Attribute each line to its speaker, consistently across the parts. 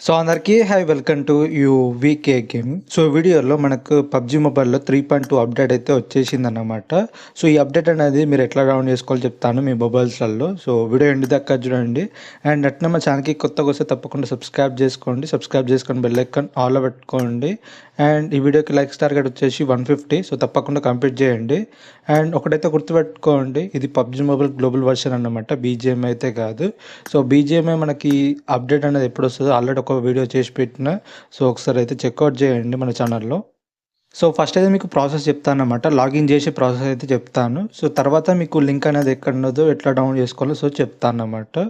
Speaker 1: So అందరికీ hi welcome to U VK game so వీడియోలో మనకు పబ్జి మొబైల్లో త్రీ పాయింట్ టూ అప్డేట్ అయితే వచ్చేసింది అనమాట సో ఈ అప్డేట్ అనేది మీరు ఎట్లా డౌన్ చేసుకోవాలో చెప్తాను మీ మొబైల్స్లలో సో వీడియో ఎండి దాకా చూడండి. అండ్ అట్నే మా ఛానల్కి కొత్తగా వస్తే తప్పకుండా సబ్స్క్రైబ్ చేసుకోండి. సబ్స్క్రైబ్ చేసుకొని బెల్ ఐకాన్ ఆల్లో పెట్టుకోండి. అండ్ ఈ వీడియోకి లైక్ టార్గెట్ వచ్చేసి వన్ ఫిఫ్టీ సో తప్పకుండా కంప్లీట్ చేయండి. అండ్ ఒకటైతే గుర్తుపెట్టుకోండి ఇది పబ్జి మొబైల్ గ్లోబల్ వర్షన్ అన్నమాట. బీజిఎం అయితే కాదు. సో బీజిఎంఐ మనకి అప్డేట్ అనేది ఎప్పుడు వస్తుందో ఆల్రెడీ ఒక వీడియో చేసి పెట్టిన. సో ఒకసారి అయితే చెక్అవుట్ చేయండి మన ఛానల్లో సో ఫస్ట్ అయితే మీకు ప్రాసెస్ చెప్తాను అనమాట లాగిన్ చేసే ప్రాసెస్ అయితే చెప్తాను. సో తర్వాత మీకు లింక్ అనేది ఎక్కడ ఉన్నదో ఎట్లా డౌన్లోడ్ చేసుకోవాలో సో చెప్తాను అన్నమాట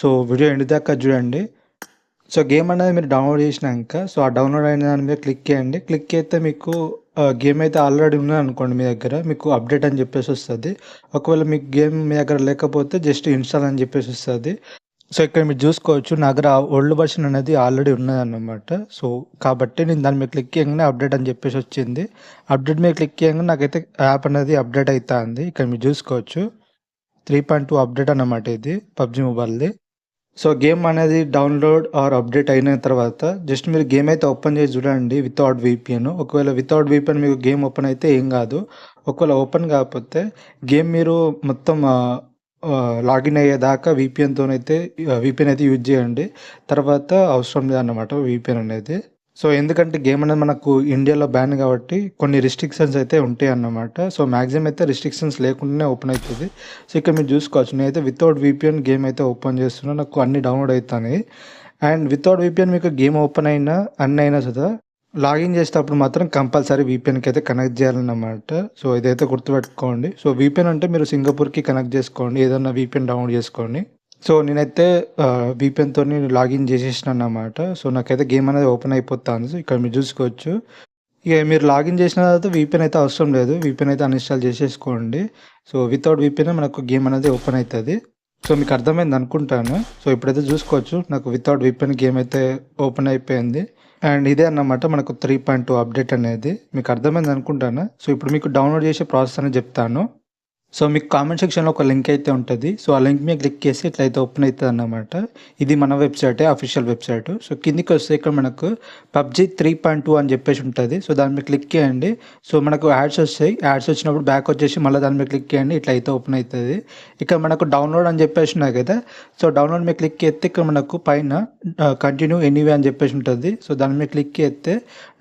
Speaker 1: సో వీడియో ఎండి దాకా చూడండి. సో గేమ్ అనేది మీరు డౌన్లోడ్ చేసినాక సో ఆ డౌన్లోడ్ అయిన దాని మీద క్లిక్ చేయండి. క్లిక్ చేస్తే మీకు గేమ్ అయితే ఆల్రెడీ ఉన్నది అనుకోండి మీ దగ్గర. మీకు అప్డేట్ అని చెప్పేసి వస్తుంది. ఒకవేళ మీకు గేమ్ మీ దగ్గర లేకపోతే జస్ట్ ఇన్స్టాల్ అని చెప్పేసి వస్తుంది. సో ఇక్కడ మీరు చూసుకోవచ్చు నా దగ్గర ఓల్డ్ వర్షన్ అనేది ఆల్రెడీ ఉన్నదన్నమాట. సో కాబట్టి నేను దాని మీద క్లిక్ చేయగానే అప్డేట్ అని చెప్పేసి వచ్చింది. అప్డేట్ మీద క్లిక్ చేయగానే నాకైతే యాప్ అనేది అప్డేట్ అవుతుంది ఇక్కడ మీరు చూసుకోవచ్చు. త్రీ పాయింట్ టూ అప్డేట్ అన్నమాట ఇది పబ్జి మొబైల్ది. సో గేమ్ అనేది డౌన్లోడ్ ఆర్ అప్డేట్ అయిన తర్వాత జస్ట్ మీరు గేమ్ అయితే ఓపెన్ చేసి చూడండి వితౌట్ వీపీఎన్ ఒకవేళ వితౌట్ వీపీఎన్ మీకు గేమ్ ఓపెన్ అయితే ఏం కాదు. ఒకవేళ ఓపెన్ కాకపోతే గేమ్ మీరు మొత్తం లాగిన్ అయ్యేదాకా విపిఎన్తోనైతే విపిఎన్ అయితే యూజ్ చేయండి. తర్వాత అవసరం లేదన్నమాట విపిఎన్ అనేది. సో ఎందుకంటే గేమ్ అనేది మనకు ఇండియాలో బ్యాన్ కాబట్టి కొన్ని రిస్ట్రిక్షన్స్ అయితే ఉంటాయి అన్నమాట సో మ్యాక్సిమం అయితే రిస్ట్రిక్షన్స్ లేకుండానే ఓపెన్ అవుతుంది. సో ఇక్కడ మీరు చూసుకోవచ్చు. నేనైతే వితౌట్ విపిఎన్ గేమ్ అయితే ఓపెన్ చేస్తున్నా. నాకు అన్ని డౌన్లోడ్ అవుతాయి అండ్ వితౌట్ విపిఎన్ మీకు గేమ్ ఓపెన్ అయినా అన్ని అయినా కదా లాగిన్ చేసేటప్పుడు మాత్రం కంపల్సరీ వీపీఎన్కి అయితే కనెక్ట్ చేయాలన్నమాట. సో ఇదైతే గుర్తుపెట్టుకోండి. సో వీపీఎన్ అంటే మీరు సింగపూర్కి కనెక్ట్ చేసుకోండి. ఏదన్నా వీపీఎన్ డౌన్లోడ్ చేసుకోండి. సో నేనైతే వీపీఎన్తో లాగిన్ చేసేసిన అన్నమాట సో నాకైతే గేమ్ అనేది ఓపెన్ అయిపోతుంది. సో ఇక్కడ మీరు చూసుకోవచ్చు. ఇక మీరు లాగిన్ చేసిన తర్వాత వీపీఎన్ అయితే అవసరం లేదు. వీపీఎన్ అయితే అన్ఇన్స్టాల్ చేసేసుకోండి. సో వితౌట్ వీపీఎన్ మనకు గేమ్ అనేది ఓపెన్ అవుతుంది. సో మీకు అర్థమైంది అనుకుంటాను. సో ఇప్పుడైతే చూసుకోవచ్చు నాకు వితౌట్ విపెన్ గేమ్ అయితే ఓపెన్ అయిపోయింది. అండ్ ఇదే అన్నమాట మనకు త్రీ పాయింట్ టూ అప్డేట్ అనేది. మీకు అర్థమైంది అనుకుంటాను. సో ఇప్పుడు మీకు డౌన్లోడ్ చేసే ప్రాసెస్ అనేది చెప్తాను. సో మీకు కామెంట్ సెక్షన్లో ఒక లింక్ అయితే ఉంటుంది. సో ఆ లింక్ మీద క్లిక్ చేసి ఇట్లయితే ఓపెన్ అవుతుంది అన్నమాట ఇది మన వెబ్సైటే అఫీషియల్ వెబ్సైట్ సో కిందికి వస్తే ఇక్కడ మనకు పబ్జి త్రీ పాయింట్ టూ అని చెప్పేసి ఉంటుంది. సో దాని మీద క్లిక్ చేయండి. సో మనకు యాడ్స్ వస్తాయి. యాడ్స్ వచ్చినప్పుడు బ్యాక్ వచ్చేసి మళ్ళీ దాని మీద క్లిక్ చేయండి. ఇట్లా అయితే ఓపెన్ అవుతుంది ఇక్కడ మనకు డౌన్లోడ్ అని చెప్పేసి ఉన్నాయి కదా. సో డౌన్లోడ్ మీద క్లిక్ చేస్తే ఇక్కడ మనకు పైన కంటిన్యూ ఎనీవే అని చెప్పేసి ఉంటుంది. సో దాని మీద క్లిక్ చేస్తే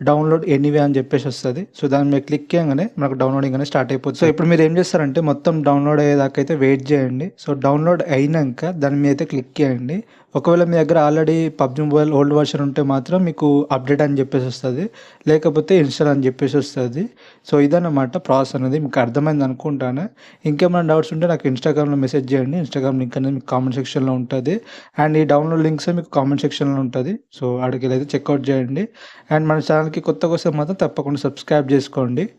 Speaker 1: డౌన్లోడ్ ఎనీవే అని చెప్పేసి వస్తుంది. సో దాని మీద క్లిక్ చేయగానే మనకు డౌన్లోడింగ్ అనేది స్టార్ట్ అయిపోతుంది. సో ఇప్పుడు మీరు ఏం చేస్తారంటే మొత్తం డౌన్లోడ్ అయ్యేదాకా అయితే వెయిట్ చేయండి. సో డౌన్లోడ్ అయినాక దాని మీద అయితే క్లిక్ చేయండి. ఒకవేళ మీ దగ్గర already PUBG mobile old version ఉంటే మాత్రం మీకు అప్డేట్ అని చెప్పేసి వస్తుంది. లేకపోతే ఇన్స్టాల్ అని చెప్పేసి వస్తుంది. సో ఇదన్నమాట ప్రాసెస్ అనేది మీకు అర్థమైంది అనుకుంటాను. ఇంకేమైనా డౌట్స్ ఉంటే నాకు ఇన్స్టాగ్రామ్లో మెసేజ్ చేయండి. ఇన్స్టాగ్రామ్ లింక్ అనేది మీకు కామెంట్ సెక్షన్లో ఉంటుంది. అండ్ ఈ డౌన్లోడ్ లింక్స్ మీకు కామెంట్ సెక్షన్లో ఉంటుంది. సో అడిగి అయితే చెక్అవుట్ చేయండి. అండ్ మన ఛానల్కి కొత్తగా వస్తే మాత్రం తప్పకుండా సబ్స్క్రైబ్ చేసుకోండి.